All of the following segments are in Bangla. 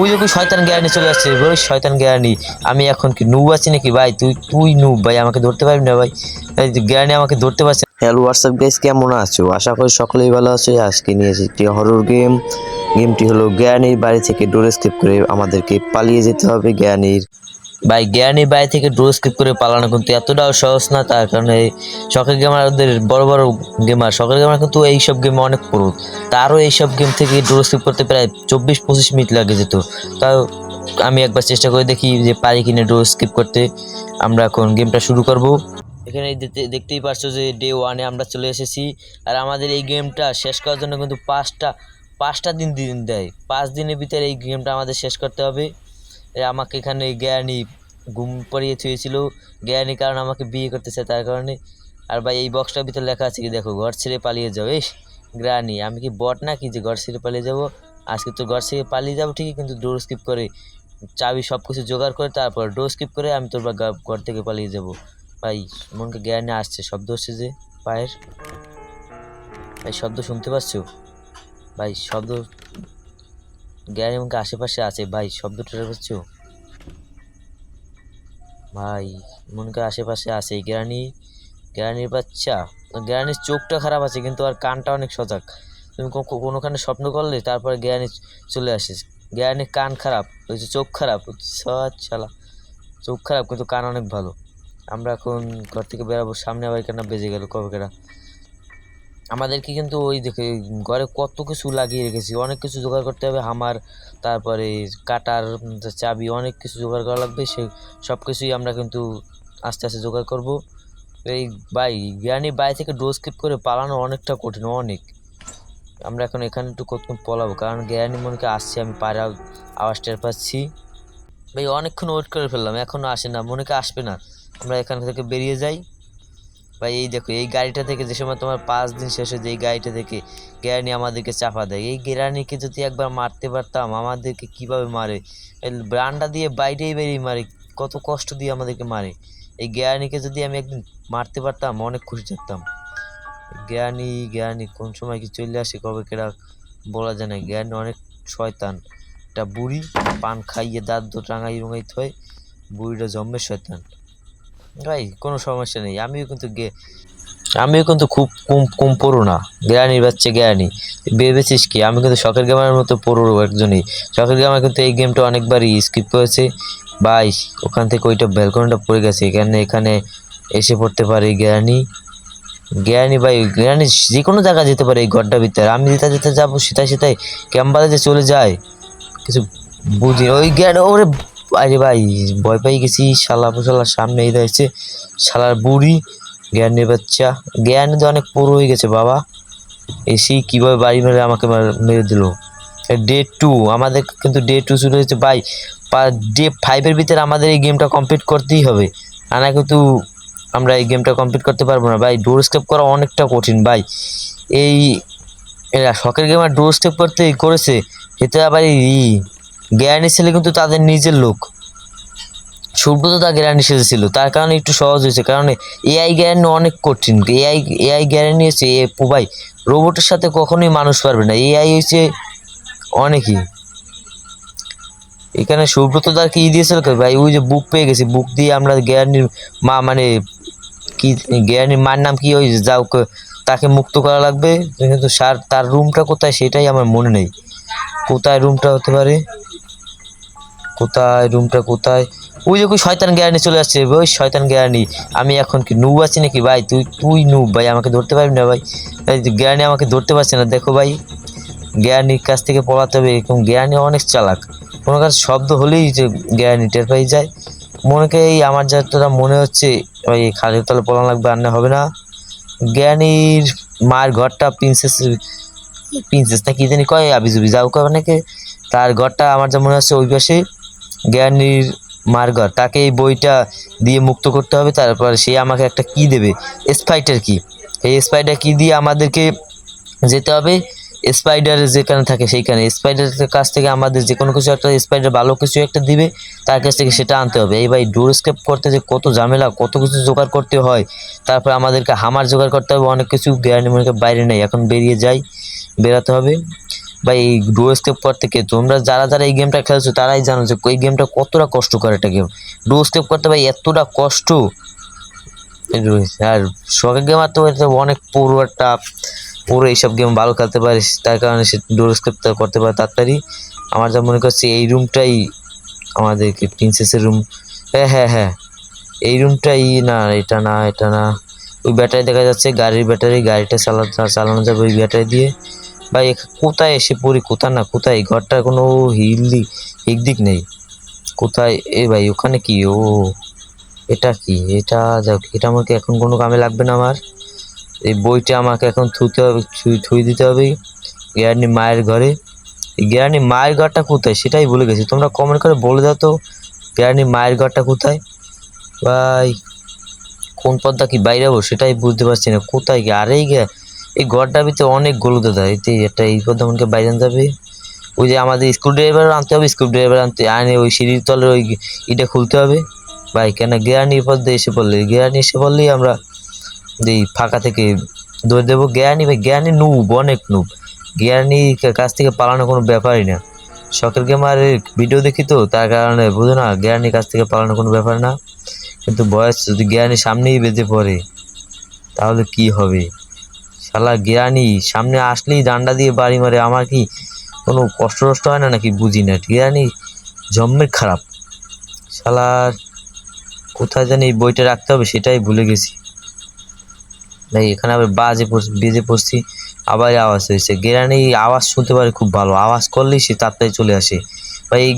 ওই ওই শয়তান জ্ঞানী চলে আসছে, ওই শয়তান জ্ঞানী। আমি এখন কি নুব আছি নাকি? ভাই, তুই তুই নুব ভাই, আমাকে ধরতে পারবি না, ভাই? জ্ঞানী আমাকে ধরতে পারছে হ্যালো হোয়াটসঅ্যাপ গাইস কেমন আছো? আশা করি সকলেই ভালো আছো। আজকে নিয়ে এসেছি একটি হরর গেম গেমটি হলো জ্ঞানীর বাড়ি থেকে ডোর স্কিপ করে আমাদেরকে পালিয়ে যেতে হবে জ্ঞানীর ভাই জ্ঞানী বাড়ি থেকে ড্রো স্কিপ করে পালানো কিন্তু এতটাও সহজ না, তার কারণে শখের গেমারদের বড় বড় গেমার শখের গেমার কিন্তু এইসব গেমে অনেক পুরো তারও এইসব গেম থেকে ড্রো স্কিপ করতে প্রায় চব্বিশ পঁচিশ মিনিট লাগে যেত। তাও আমি একবার চেষ্টা করে দেখি যে পারি কিনে ড্রো স্কিপ করতে। আমরা এখন গেমটা শুরু করব। এখানে দেখতে- দেখতেই পারছ যে ডে ওয়ানে আমরা চলে এসেছি। আর আমাদের এই গেমটা শেষ করার জন্য কিন্তু পাঁচটা পাঁচটা দিন দিন দেয়। পাঁচ দিনের ভিতরে এই গেমটা আমাদের শেষ করতে হবে। আমাকে এখানে জ্ঞানী ঘুম পড়িয়ে থুয়েছিল জ্ঞানী কারণ আমাকে বিয়ে করতেছে, তার কারণে। আর ভাই, এই বক্সটার ভিতরে লেখা আছে কি, দেখো, ঘর ছেড়ে পালিয়ে যাও। ইস, গ্রানি, আমি কি বট না কি যে ঘর ছেড়ে পালিয়ে যাব? আজকে তো ঘর ছেড়ে পালিয়ে যাব ঠিকই, কিন্তু ডোর স্কিপ করে চাবি সব কিছু জোগাড় করে তারপর ডোর স্কিপ করে আমি তোর বা ঘর থেকে পালিয়ে যাব। ভাই মনকে জ্ঞানে আসছে, শব্দ হচ্ছে যে পায়ের। ভাই, শব্দ শুনতে পাচ্ছ? ভাই, শব্দ, জ্ঞানী মনকে আশেপাশে আছে। ভাই শব্দ টের পাচ্ছ ভাই, মনে করে আশেপাশে আছে, গ্রানি, গ্রানির বাচ্চা। গ্রানির চোখটা খারাপ আছে, কিন্তু আর কানটা অনেক সজাগ। তুমি কোনোখানে স্বপ্ন করলে, তারপরে জ্ঞানী চলে আসিস। গ্রানির কান খারাপ যে চোখ খারাপ। সালা চোখ খারাপ, কিন্তু কান অনেক ভালো। আমরা এখন ঘর থেকে বেরাবো, সামনে আবার কেনা বেজে গেল, কবে কেনা? আমাদেরকে কিন্তু ওই দেখে ঘরে কত কিছু লাগিয়ে রেখেছি। অনেক কিছু জোগাড় করতে হবে, হামার, তারপরে কাটার চাবি, অনেক কিছু জোগাড় করা লাগবে। সে সব কিছুই আমরা কিন্তু আস্তে আস্তে জোগাড় করব। এই বাই জ্ঞানী বাই থেকে ডোজ স্কিপ করে পালানো অনেকটা কঠিন, অনেক। আমরা এখন এখানে একটু কতক্ষণ পলাবো? কারণ জ্ঞানী মনকে আসছে, আমি পায়ের আও- আওয়াজ টের পাচ্ছি। ভাই, অনেকক্ষণ ওয়েট করে ফেললাম এখনও আসে না মনেকে আসবে না। আমরা এখান থেকে বেরিয়ে যাই। ভাই এই দেখো, এই গাড়িটা থেকে যে সময় তোমার পাঁচ দিন শেষে যে এই গাড়িটা থেকে গেরানি আমাদেরকে চাপা দেয়। এই গেরানিকে যদি একবার মারতে পারতাম, আমাদেরকে কীভাবে মারে? ব্রান্ডা দিয়ে বাইরেই বেরিয়ে মারে, কত কষ্ট দিয়ে আমাদেরকে মারে। এই জ্ঞানীকে যদি আমি একদিন মারতে পারতাম, অনেক খুশি থাকতাম। জ্ঞানী জ্ঞানী কোন সময় কি চলে আসে, কবে কেরা বলা যায় না। জ্ঞানী অনেক শয়তান। একটা বুড়ি, পান খাইয়ে দাঁত দো টাঙাই রুঙাই থয় বুড়িটা জন্মের শয়তান। ভাই, কোনো সমস্যা নেই। আমিও কিন্তু গে আমিও কিন্তু খুব কম কম পড়ো না। জ্ঞানীর বাচ্চা জ্ঞানী। ভেবেছিস কি? আমি কিন্তু শখের গেমার মতো পড়ো একজনই। শখের গেমার কিন্তু এই গেমটা অনেকবারই স্কিপ করেছে। ভাই, ওখান থেকে ওইটা ব্যালকনিটা পড়ে গেছে। এখানে এখানে এসে পড়তে পারে জ্ঞানী। জ্ঞানী ভাই, জ্ঞানী যে কোনো জায়গা যেতে পারে এই ঘরটার ভিতরে। আমি যেটা যেতে যাব, সেটাই সেটাই। ক্যাম্পাসে যে চলে যায়, কিছু বুঝি ওই জ্ঞান ওরে আরে ভাই, ভয় পেয়ে গেছি, শালা শালার সামনে এই রয়েছে শালার বুড়ি, জ্ঞানের বাচ্চা। জ্ঞান তো অনেক পুরো হয়ে গেছে, বাবা। এসেই কীভাবে বাড়ি মেরে আমাকে মার- দিল? ডে টু আমাদের কিন্তু ডে টু শুরু হয়েছে, ভাই। ডে ফাইভের ভিতরে আমাদের এই গেমটা কমপ্লিট করতেই হবে। আর না কিন্তু আমরা এই গেমটা কমপ্লিট করতে পারব না, ভাই। ডোর স্টেপ করা অনেকটা কঠিন, ভাই। এই শখের গেমার ডোর স্টেপ করতে করেছে। এতে আবার এই জ্ঞানী ছেলে কিন্তু তাদের নিজের লোক। সুব্রত তা জ্ঞানী সেজেছিল তার কারণে একটু সহজ হয়েছে। কারণ এআই জ্ঞান অনেক কঠিন। এআই এআই জ্ঞান হচ্ছে এ ভাই রোবটের সাথে কখনোই মানুষ পারবে না। এআই হচ্ছে অনেকই। এখানে সুব্রত দার কি দিয়েছিল ভাই? ওই যে বুক পেয়ে গেছি। বুক দিয়ে আমরা জ্ঞানীর মা মানে কি জ্ঞানীর মার নাম কি ওই যাও তাকে মুক্ত করা লাগবে। কিন্তু সার তার রুমটা কোথায়? সেটাই আমার মনে নেই। কোথায় রুমটা হতে পারে? কোথায়? রুমটা কোথায়? ওই যে শয়তান জ্ঞানী চলে আসছে। ওই শয়তান জ্ঞানী, আমি এখন কি নুব আছি নাকি? ভাই, তুই তুই নুব ভাই, আমাকে ধরতে পারবি না, ভাই? জ্ঞানী আমাকে ধরতে পারছে না, দেখো ভাই। জ্ঞানীর কাছ থেকে পড়াতে হবে, এরকম জ্ঞানী অনেক চালাক। কোনো কাছে শব্দ হলেই যে জ্ঞানী টের পাই যায়। মনেকে এই আমার যতটা মনে হচ্ছে, ওই খালের তলে পড়ানো লাগবে, আর না হবে না। জ্ঞানীর মার ঘরটা প্রিন্সেস প্রিন্সেস না কি জানি কয়, আবিজুবি যাও কয় অনেকে। তার ঘরটা আমার যা মনে হচ্ছে ওই পাশে। জ্ঞানীর মার ঘর তাকে এই বইটা দিয়ে মুক্ত করতে হবে, তারপর সে আমাকে একটা কি দেবে? স্পাইটার কি? এই স্পাইডার কি দিয়ে আমাদেরকে যেতে হবে? স্পাইডার যেখানে থাকে সেইখানে। স্পাইডারের কাছ থেকে আমাদের যে কোনো কিছু একটা স্পাইডার ভালো কিছু একটা দিবে, তার কাছ থেকে সেটা আনতে হবে। এই ভাই ডোর স্কেপ করতে যে কত ঝামেলা, কত কিছু জোগাড় করতে হয়, তারপর আমাদেরকে হামার জোগাড় করতে হবে, অনেক কিছু গ্যারান্টি মনে বাইরে নেই। এখন বেরিয়ে যাই, বেরাতে হবে। ভাই এই ডো স্কেপ করতে কে তোমরা যারা যারা এই গেমটা খেলছো, তারাই জানো যে এই গেমটা কতটা কষ্টকর একটা গেম ডো স্কেপ করতে ভাই এতটা কষ্ট। আর শখের গেমার তো অনেক পুরো একটা, পুরো এইসব গেম ভালো খেলতে পারিস, তার কারণে সে ডোর স্কেপ করতে পারে তাড়াতাড়ি। আমার যা মনে করছে, এই রুমটাই আমাদেরকে প্রিন্সেসের রুম হ্যাঁ হ্যাঁ হ্যাঁ। এই রুমটাই না, এটা না এটা না। ওই ব্যাটারি দেখা যাচ্ছে, গাড়ির ব্যাটারি গাড়িটা চালা, চালানো যাবে ওই ব্যাটারি দিয়ে। ভাই, কোথায় এসে পড়ি? কোথায় না কোথায়? ঘরটার কোনো হিল দিক হিক দিক নেই। কোথায়? এ ভাই, ওখানে কি? ও, এটা কি? এটা যাক, এটা আমাকে এখন কোনো কামে লাগবে না আমার। এই বইটা আমাকে এখন থুতে হবে, থুই দিতে হবে গ্যারানি মায়ের ঘরে। গ্যারানি মায়ের ঘরটা কোথায়? সেটাই ভুলে গেছি। তোমরা কমেন্ট করে বলে দাও তো গ্যারানি মায়ের ঘরটা কোথায়? ভাই, কোন পদ্মা কি বাইরে যাব সেটাই বুঝতে পারছি না। কোথায় গিয়ে? আরে এই গে- এই ঘরটার ভিতরে অনেক গলু দাদা এতে একটা এই পদ্মা মনকে বাইরে আনতে হবে। ওই যে আমাদের স্ক্রু ড্রাইভার আনতে হবে স্ক্রু ড্রাইভার আনতে আনে ওই সিঁড়ির তলের ওই ইটা খুলতে হবে। ভাই কেন গেরানি পদ্মা এসে পড়লে। গেরানি এসে পড়লেই আমরা এই ফাঁকা থেকে দৌড় দেবো। জ্ঞানী ভাই জ্ঞানী নুব অনেক নুব জ্ঞানী কাছ থেকে পালানো কোনো ব্যাপারই না। শখের গেমারের ভিডিও দেখি তো, তার কারণে বুঝো না জ্ঞানীর কাছ থেকে পালানো কোনো ব্যাপার না। কিন্তু বয়স যদি জ্ঞানী সামনেই বেঁধে পড়ে, তাহলে কি হবে? শালা জ্ঞানী, সামনে আসলেই ডান্ডা দিয়ে বাড়ি মারে, আমার কি কোনো কষ্ট টষ্ট হয় না নাকি বুঝি না? জ্ঞানী জন্মের খারাপ। শালার কোথায় জানি এই বইটা রাখতে হবে, সেটাই ভুলে গেছি। ভাই, এখানে আবার বাজে পড়ছি, বেজে পড়ছি, আবার আওয়াজ হয়েছে। গেরানি আওয়াজ শুনতে পারে খুব ভালো, আওয়াজ করলেই সে তাড়াতাড়ি চলে আসে। ভাই, এই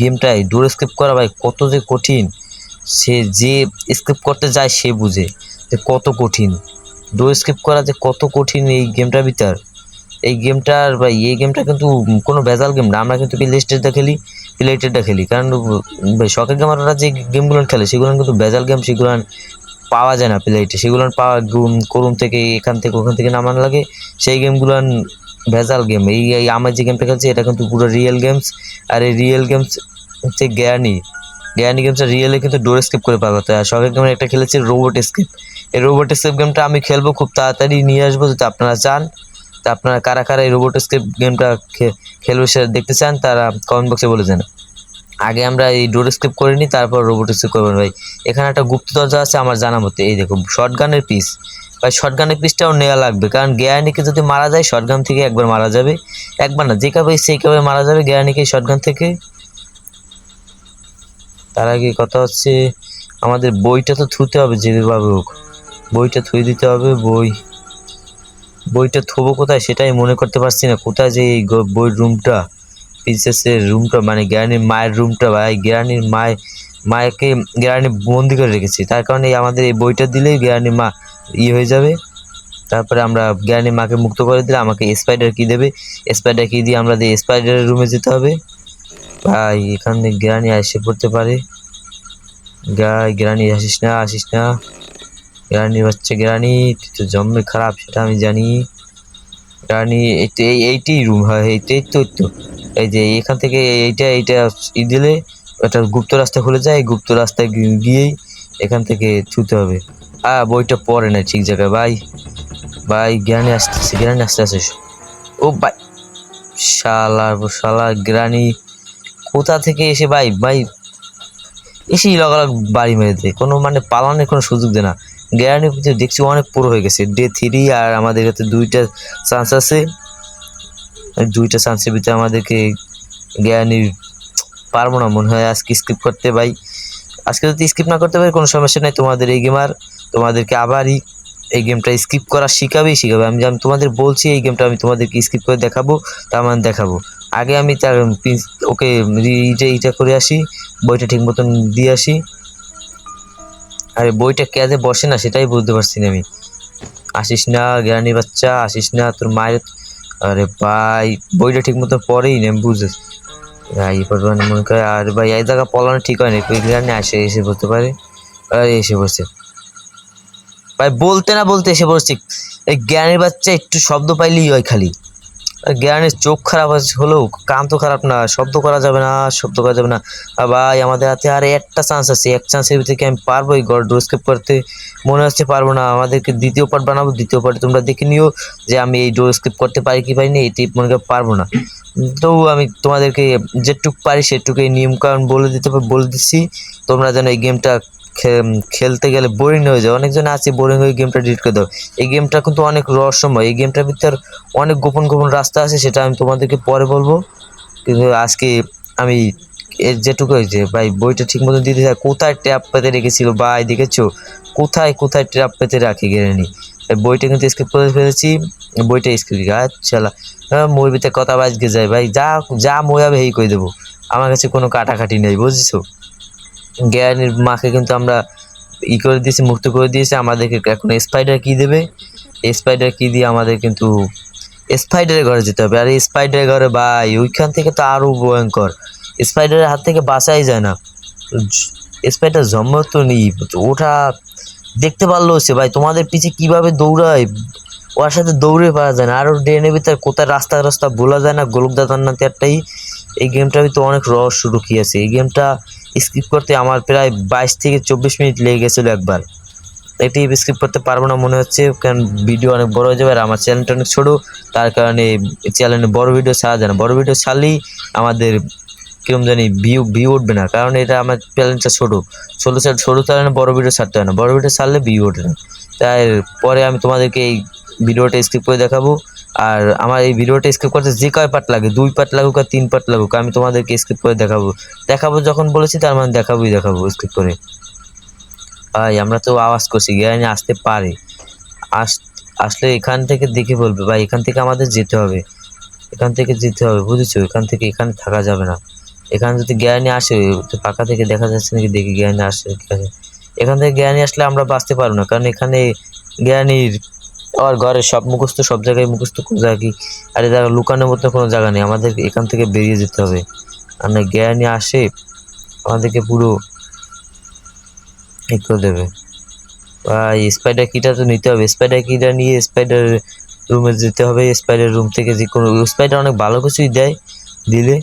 গেমটায় ডোর স্কেপ করা ভাই, কত যে কঠিন। সে যে স্কেপ করতে যায় সে বুঝে যে কত কঠিন। ডোর স্কেপ করা যে কত কঠিন এই গেমটার ভিতর। এই গেমটার বা এই গেমটা কিন্তু কোনো ভেজাল গেম না। আমরা কিন্তু প্লে স্টেটটা খেলি প্লে স্টেটটা খেলি। কারণ শখের গেমাররা যে গেমগুলো খেলে, সেগুলো কিন্তু ভেজাল গেম সেগুলো পাওয়া যায় না প্লেটে সেগুলো পাওয়া করুম থেকে, এখান থেকে, ওখান থেকে নামানো লাগে। সেই গেমগুলো ভেজাল গেম এই এই, আমার যে গেমটা খেলছি, এটা কিন্তু পুরো রিয়েল গেমস আর এই রিয়েল গেমস হচ্ছে জ্ঞানী। জ্ঞানী গেমসটা রিয়েলে কিন্তু ডোর স্কেপ করে পাওয়া যায়। আর শখের গেমের একটা খেলেছে রোবট স্কেপ এই রোবট স্কেপ গেমটা আমি খেলব, খুব তাড়াতাড়ি নিয়ে আসব, যদি আপনারা চান। তা আপনারা কারা কারা এই রোবট স্কেপ গেমটা খেলবে সে দেখতে চান, তারা কমেন্ট বক্সে বলে দেন। আগে আমরা এই ডোর স্কেপ করে নিই, তারপর রোবট স্কেপ করবেন ভাই। এখানে একটা গুপ্ত দরজা আছে, আমার জানা মতে। এই দেখো শর্ট গানের পিস ভাই শর্ট গানের পিসটাও নেওয়া লাগবে, কারণ জ্ঞানীকে যদি মারা যায় শর্ট গান থেকে একবার মারা যাবে। একবার না, যে কাবে সেই কাবে মারা যাবে, জ্ঞানীকে শর্ট গান থেকে। তার আগে কথা হচ্ছে, আমাদের বইটা তো থুতে হবে, যেভাবে হোক। বইটা থুয়ে দিতে হবে, বই। বইটা থবো কোথায় সেটাই মনে করতে পারছি না। কোথায় যে এই বইয়ের রুমটা? প্রিন্সেসের রুমটা মানে জ্ঞানীর মায়ের রুমটা, ভাই। জ্ঞানীর মায় মাকে জ্ঞানী বন্দি করে রেখেছি। তার কারণে আমাদের এই বইটা দিলেই জ্ঞানী মা ইয়ে হয়ে যাবে। তারপরে আমরা জ্ঞানী মাকে মুক্ত করে দিলে আমাকে স্পাইডার কি দেবে। স্পাইডার কি দিয়ে আমরা স্পাইডারের রুমে যেতে হবে। ভাই, এখানে জ্ঞানী এসে পড়তে পারে। গাই গ্রানি আসিস না আসিস না। গ্রানি বাচ্চা গ্রানি তো জন্মে খারাপ, সেটা আমি জানি। গ্রানি, এই তো এই এইটাই রুম হয় এইটাই তো তো এই যে এখান থেকে এইটা এইটা ই দিলে একটা গুপ্ত রাস্তা খুলে যায়, গুপ্ত রাস্তায় গিয়েই এখান থেকে ছুতে হবে। আ বইটা পড়ে না ঠিক জায়গায়, ভাই। ভাই জ্ঞানী আসতেছে জ্ঞানী আসতে আসে ও ভাই, শালা শালা, গ্রানি কোথা থেকে এসে ভাই ভাই, এসেই লগালগ বাড়ি মেরে দেয়। কোনো মানে পালানোর কোনো সুযোগ দেয় না। গ্যারানি দেখছি অনেক পুরো হয়ে গেছে। ডে থ্রি আর আমাদের কাছে দুইটা চান্স আছে। দুইটা চান্সের ভিতরে আমাদেরকে গ্যারানির পারব না মনে হয়, আজকে স্কিপ করতে ভাই। আজকে যদি স্কিপ না করতে পারি, কোনো সমস্যা নেই। তোমাদের এই গেমার তোমাদেরকে আবারই এই গেমটা স্কিপ করা শিখাবেই শিখাবে। আমি আমি তোমাদের বলছি, এই গেমটা আমি তোমাদেরকে স্কিপ করে দেখাবো, তার মানে দেখাবো। আগে আমি তার ওকে ইটা ইটা করে আসি, বইটা ঠিক মতন দিয়ে আসি। আরে বইটা কেয়াদে বসে না, সেটাই বুঝতে পারছি না আমি। আসিস না, জ্ঞানী বাচ্চা, আসিস না, তোর মায়ের, আরে ভাই, বইটা ঠিক মতো পড়েই না বুঝে ভাই এবার মানে মনে করে, আর ভাই, এই জায়গা পলানো ঠিক হয় না ওই জ্ঞানী আসে, এসে বলতে পারে। আরে এসে বসে ভাই, বলতে না বলতে এসে পড়ছি, এই জ্ঞানের বাচ্চা একটু শব্দ পাইলেই হয় খালি। জ্ঞানের চোখ খারাপ হলেও কান তো খারাপ না, শব্দ করা যাবে না শব্দ করা যাবে না। ভাই, আমাদের হাতে আর একটা চান্স আছে, এক চান্সের ভিতরে আমি পারব এই গড ডোরস্কেপ করতে? মনে হচ্ছে পারব না, আমাদেরকে দ্বিতীয় পার্ট বানাবো, দ্বিতীয় পার্টে তোমরা দেখে নিও যে আমি এই ডোরস্কেপ করতে পারি কি পারি না, এটি মনে করি পারব না। তো আমি তোমাদেরকে যেটুক পারি সেটুকু এই নিয়মকানুন বলে দিতে বলে দিচ্ছি, তোমরা যেন এই গেমটা খেলতে গেলে বোরিং হয়ে যায়। অনেকজন আছে বোরিং হয়ে গেমটা ডিলিট করে দাও। এই গেমটা কিন্তু অনেক রহস্যময়। এই গেমটার ভিতর অনেক গোপন গোপন রাস্তা আছে, সেটা আমি তোমাদেরকে পরে বলব। কিন্তু আজকে আমি এর যেটুকু হয়েছে, ভাই, বইটা ঠিক মতো দিতে চাই। কোথায় ট্যাপ পেতে রেখেছিল? ভাই, দেখেছ? কোথায় কোথায় ট্যাপ পেতে রাখি গেলেনি বইটা কিন্তু স্কিপ করে ফেলেছি বইটা স্কিপ আচ্ছা মোর ভিতরে কথা বাজকে যায়। ভাই, যা যা মই হবে এই করে দেবো। আমার কাছে কোনো কাটাকাটি নেই, বুঝছ? জ্ঞানের মাকে কিন্তু আমরা ই করে দিয়েছি, মুক্ত করে দিয়েছি। আমাদেরকে এখন স্পাইডার কি দেবে। স্পাইডার কি দিয়ে আমাদের কিন্তু স্পাইডারের ঘরে যেতে হবে। আর স্পাইডারের ঘরে ভাই, ওইখান থেকে তো আরও ভয়ঙ্কর। স্পাইডারের হাত থেকে বাঁচাই যায় না। স্পাইডার জন্ম তো নেই, ওটা দেখতে পারল সে ভাই, তোমাদের পিছে কীভাবে দৌড়ায়? ওর সাথে দৌড়ে পাওয়া যায় না। আরও ড্রেনের ভিতরে কোথায় রাস্তা রাস্তা বলা যায় না। গোলক দাদার নাতে একটাই এই গেমটার ভিতরে অনেক রহস্য লুকিয়ে এই গেমটা স্কিপ করতে আমার প্রায় বাইশ থেকে চব্বিশ মিনিট লেগে গেছিল একবার। এটি স্কিপ করতে পারব না মনে হচ্ছে, কারণ ভিডিও অনেক বড় হয়ে যাবে আর আমার চ্যানেলটা অনেক ছোটো, তার কারণে চ্যানেলে বড় ভিডিও ছাড়া যায় না। বড় ভিডিও ছাড়লেই আমাদের কিরম জানি ভিউ ভিউ উঠবে না, কারণ এটা আমার চ্যানেলটা ছোটো। ছোটো ছোটো ছোটো চ্যানেলে বড় ভিডিও ছাড়তে হয় না। বড় ভিডিও ছাড়লে ভিউ ওঠে না। তাই পরে আমি তোমাদেরকে এই ভিডিওটা স্কিপ করে দেখাবো। আর আমার এই ভিডিওটা স্কিপ করতে যে কয় পার্ট লাগে দুই পার্ট লাগুক আর তিন পার্ট লাগুক, আমি তোমাদেরকে স্কিপ করে দেখাবো। দেখাবো যখন বলেছি, তার মানে দেখাবোই দেখাবো স্কিপ করে। ভাই, আমরা তো আওয়াজ করছি জ্ঞানী আসতে পারে। আস, আসলে এখান থেকে দেখে বলবে, ভাই, এখান থেকে আমাদের যেতে হবে। এখান থেকে যেতে হবে, বুঝেছ? এখান থেকে এখানে থাকা যাবে না। এখানে যদি জ্ঞানী আসে ফাঁকা থেকে দেখা যাচ্ছে নাকি দেখি জ্ঞানী আসে এখান থেকে জ্ঞানী আসলে আমরা বাঁচতে পারব না, কারণ এখানে জ্ঞানীর আর ঘরের সব মুখস্থ, সব জায়গায় মুখস্থ কোনো জায়গা কি আর জায়গা লুকানোর মতো কোনো জায়গা নেই। আমাদের এখান থেকে বেরিয়ে যেতে হবে। আর না জ্ঞানী আসে আমাদেরকে পুরো ই করে দেবে। ভাই স্পাইডার কিটা তো নিতে হবে। স্পাইডার কিটা নিয়ে স্পাইডার রুমে যেতে হবে। স্পাইডার রুম থেকে যে কোনো স্পাইডার অনেক ভালো কিছুই দেয় দিলে।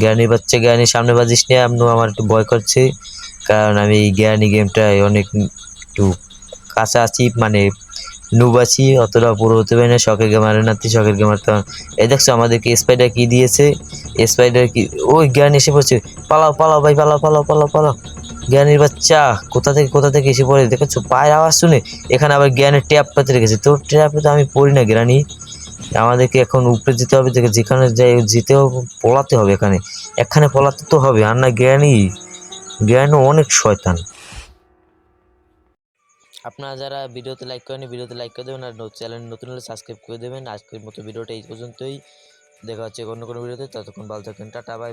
জ্ঞানী বাচ্চা, জ্ঞানী সামনে বাজিস নিয়ে আপনি আমার একটু ভয় করছে। কারণ আমি এই জ্ঞানী গেমটায় অনেক একটু কাছে আছি মানে নুব আছি অতটা পুরো হতে পারি না, শখের গেমারের নাতি, শখের গেমার তো এই দেখছ আমাদেরকে স্পাইডার কি দিয়েছে? স্পাইডার কি ওই জ্ঞান এসে পড়ছে। পালাও পালাও ভাই, পালাও পালাও পালাও পালাও। জ্ঞানীর বাচ্চা, কোথা থেকে কোথা থেকে এসে পড়ে? দেখেছ? পায়ের আওয়াজ শুনে। এখানে আবার জ্ঞানের ট্যাপ পাতে রেখেছে। তোর ট্যাপে তো আমি পড়ি না জ্ঞানী। আমাদেরকে এখন উপরে যেতে হবে, দেখে যেখানে যাই, যেতে হবে পলাতে হবে এখানে। এখানে পলাতে তো হবে, আর না জ্ঞানী। জ্ঞানও অনেক শয়তান। আপনারা যারা ভিডিওতে লাইক করেন ভিডিওতে লাইক করে দেবেন আর চ্যানেল নতুন হলে সাবস্ক্রাইব করে দেবেন। আজকের মতো ভিডিওটা এই পর্যন্তই। দেখা হচ্ছে অন্য কোনো ভিডিওতে, ততক্ষণ ভালো থাকেন টাটা বাই